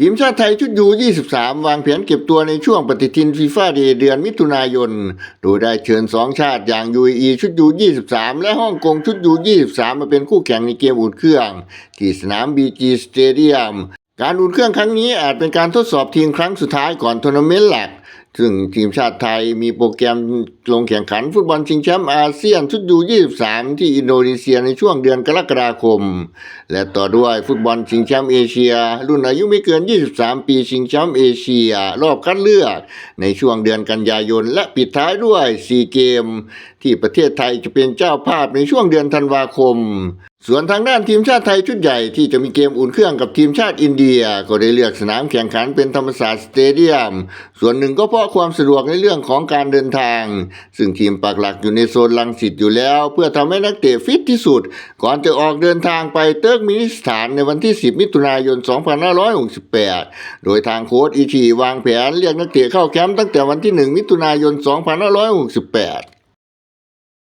ทีมชาติไทยชุดยู 23 วางแผนเก็บตัวในช่วงปฏิทินฟีฟ่าเดเดือนมิถุนายน โดยได้เชิญสองชาติอย่างยูเอชุดยู 23 และฮ่องกงชุดยู 23 มาเป็นคู่แข่งในเกมอุ่นเครื่อง ที่สนามบีจีสเตเดียม การอุ่นเครื่องครั้งนี้อาจเป็นการทดสอบทีมครั้งสุดท้ายก่อนทัวร์นาเมนต์หลัก ซึ่งทีมชาติไทยมีโปรแกรมลงแข่งขันฟุตบอลชิงแชมป์อาเซียนชุดยู23 ที่อินโดนีเซียในช่วงเดือนกรกฎาคม และต่อด้วยฟุตบอลชิงแชมป์เอเชีย รุ่นอายุไม่เกิน 23 ปีชิงแชมป์เอเชีย รอบคัดเลือก ในช่วงเดือนกันยายน และปิดท้ายด้วยซีเกม ที่ประเทศไทยจะเป็นเจ้าภาพในช่วงเดือนธันวาคมส่วนทางด้านทีมชาติไทยชุดใหญ่ที่จะมีเกมอุ่นเครื่องกับทีมชาติอินเดีย ก็ได้เลือกสนามแข่งขันเป็นธรรมศาสตร์สเตเดียม ส่วนหนึ่งก็เพราะความสะดวกในเรื่องของการเดินทาง ซึ่งทีมปักหลักอยู่ในโซนลังสิตอยู่แล้ว เพื่อทำให้นักเตะฟิตที่สุด ก่อนจะออกเดินทางไปเติร์กมินิสถานในวันที่ 10 มิถุนายน 2568 โดยทางโค้ชอิชิวางแผนเรียกนักเตะเข้าแคมป์ตั้งแต่วันที่ 1 มิถุนายน 2568